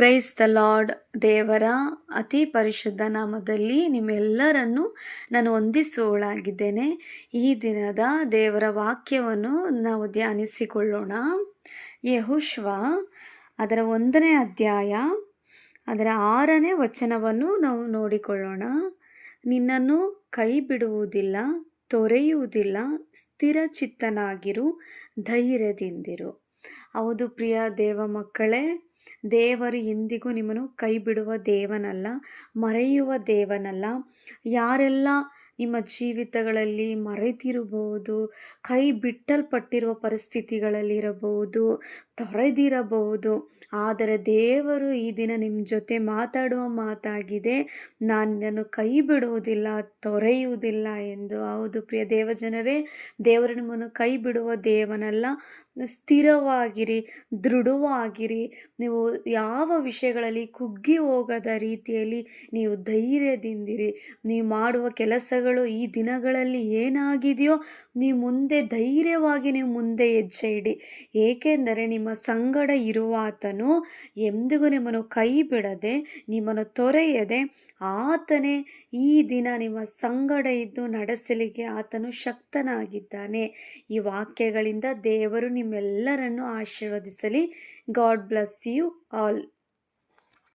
Praise the lord ದೇವರ ಅತಿ ಪರಿಶುದ್ಧ ನಾಮದಲ್ಲಿ ನಿಮ್ಮೆಲ್ಲರನ್ನು ನಾನು ಹೊಂದಿಸುವಳಾಗಿದ್ದೇನೆ ಈ ದಿನದ ದೇವರ ವಾಕ್ಯವನ್ನು ನಾವು ಧ್ಯಾನಿಸಿಕೊಳ್ಳೋಣ. ಯಹುಶ್ವ, ಅದರ ಒಂದನೇ ಅಧ್ಯಾಯ, ಅದರ ಆರನೇ ವಚನವನ್ನು ನಾವು ನೋಡಿಕೊಳ್ಳೋಣ. ನಿನ್ನನ್ನು ಕೈ ಬಿಡುವುದಿಲ್ಲ ತೊರೆಯುವುದಿಲ್ಲ, ಸ್ಥಿರಚಿತ್ತನಾಗಿರು, ಧೈರ್ಯದಿಂದಿರು. ಹೌದು ಪ್ರಿಯ ದೇವ ಮಕ್ಕಳೇ ದೇವರು ಎಂದಿಗೂ ನಿಮ್ಮನ್ನು ಕೈ ಬಿಡುವ ದೇವನಲ್ಲ ಮರೆಯುವ ದೇವನಲ್ಲ. ಯಾರೆಲ್ಲ ನಿಮ್ಮ ಜೀವಿತಗಳಲ್ಲಿ ಮರೆತಿರಬಹುದು, ಕೈ ಬಿಟ್ಟಲ್ಪಟ್ಟಿರುವ ಪರಿಸ್ಥಿತಿಗಳಲ್ಲಿರಬಹುದು, ತೊರೆದಿರಬಹುದು. ಆದರೆ ದೇವರು ಈ ದಿನ ನಿಮ್ಮ ಜೊತೆ ಮಾತಾಡುವ ಮಾತಾಗಿದೆ. ನಾನು ನಿನ್ನನ್ನು ಕೈ ಬಿಡುವುದಿಲ್ಲ, ತೊರೆಯುವುದಿಲ್ಲ ಎಂದು. ಹೌದು ಪ್ರಿಯ ದೇವಜನರೇ, ದೇವರು ನಿಮ್ಮನ್ನು ಕೈ ಬಿಡುವ ದೇವನಲ್ಲ. ಸ್ಥಿರವಾಗಿರಿ, ದೃಢವಾಗಿರಿ. ನೀವು ಯಾವ ವಿಷಯಗಳಲ್ಲಿ ಕುಗ್ಗಿ ಹೋಗದ ರೀತಿಯಲ್ಲಿ ನೀವು ಧೈರ್ಯದಿಂದಿರಿ. ನೀವು ಮಾಡುವ ಕೆಲಸಗಳು ಈ ದಿನಗಳಲ್ಲಿ ಏನಾಗಿದೆಯೋ ನೀವು ಮುಂದೆ ಧೈರ್ಯವಾಗಿ ನೀವು ಮುಂದೆ ಹೆಜ್ಜೆ ಇಡಿ ಏಕೆಂದರೆ ನಿಮ್ಮ ಸಂಗಡ ಇರುವ ಆತನು ಎಂದಿಗೂ ನಿಮ್ಮನ್ನು ಕೈ ಬಿಡದೆ ನಿಮ್ಮನ್ನು ತೊರೆಯದೆ, ಆತನೇ ಈ ದಿನ ನಿಮ್ಮ ಸಂಗಡ ಇದ್ದು ನಡೆಸಲಿಕ್ಕೆ ಆತನು ಶಕ್ತನಾಗಿದ್ದಾನೆ. ಈ ವಾಕ್ಯಗಳಿಂದ ದೇವರು ನಿಮ್ಮೆಲ್ಲರನ್ನು ಆಶೀರ್ವದಿಸಲಿ. God bless you all.